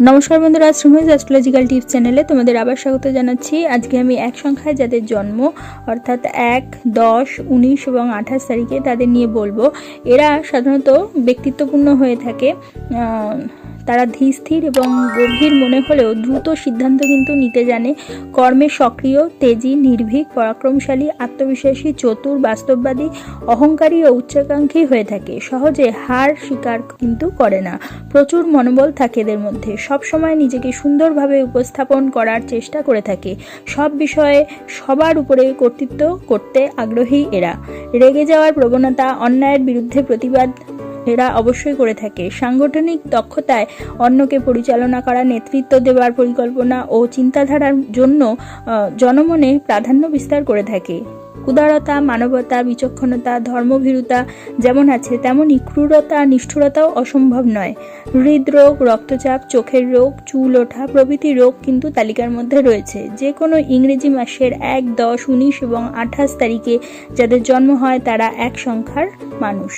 নমস্কার বন্ধুরা, শ্রমিজ astrological tips চ্যানেলে তোমাদের আবার স্বাগত জানাচ্ছি। আজকে আমি এক সংখ্যায় যাদের জন্ম, অর্থাৎ এক, দশ, উনিশ এবং আঠাশ তারিখে তাদের নিয়ে বলব। এরা সাধারণত ব্যক্তিত্বপূর্ণ হয়ে থাকে। তারা ধীরস্থির এবং গভীর মনে হলেও দ্রুত সিদ্ধান্ত কিন্তু নিতে জানে। কর্মে সক্রিয়, তেজি, নির্ভীক, পরাক্রমশালী, আত্মবিশ্বাসী, চতুর, বাস্তববাদী, অহংকারী ও উচ্চাকাঙ্ক্ষী হয়ে থাকে। সহজে হার স্বীকার কিন্তু করে না। প্রচুর মনোবল থাকে এদের মধ্যে। সব সময় নিজেকে সুন্দরভাবে উপস্থাপন করার চেষ্টা করে থাকে। সব বিষয়ে সবার উপরে কর্তৃত্ব করতে আগ্রহী এরা। রেগে যাওয়ার প্রবণতা, অন্যায়ের বিরুদ্ধে প্রতিবাদ এরা অবশ্যই করে থাকে। সাংগঠনিক দক্ষতায় অন্যকে পরিচালনা করা, নেতৃত্ব দেওয়ার পরিকল্পনা ও চিন্তাধারার জন্য জনমনে প্রাধান্য বিস্তার করে থাকে। উদারতা, মানবতা, বিচক্ষণতা, ধর্মভীরুতা যেমন আছে তেমনই ক্রূরতা, নিষ্ঠুরতাও অসম্ভব নয়। হৃদরোগ, রক্তচাপ, চোখের রোগ, চুল ওঠা প্রভৃতি রোগ কিন্তু তালিকার মধ্যে রয়েছে। যে কোনো ইংরেজি মাসের এক, দশ, উনিশ এবং আঠাশ তারিখে যাদের জন্ম হয় তারা এক সংখ্যার মানুষ।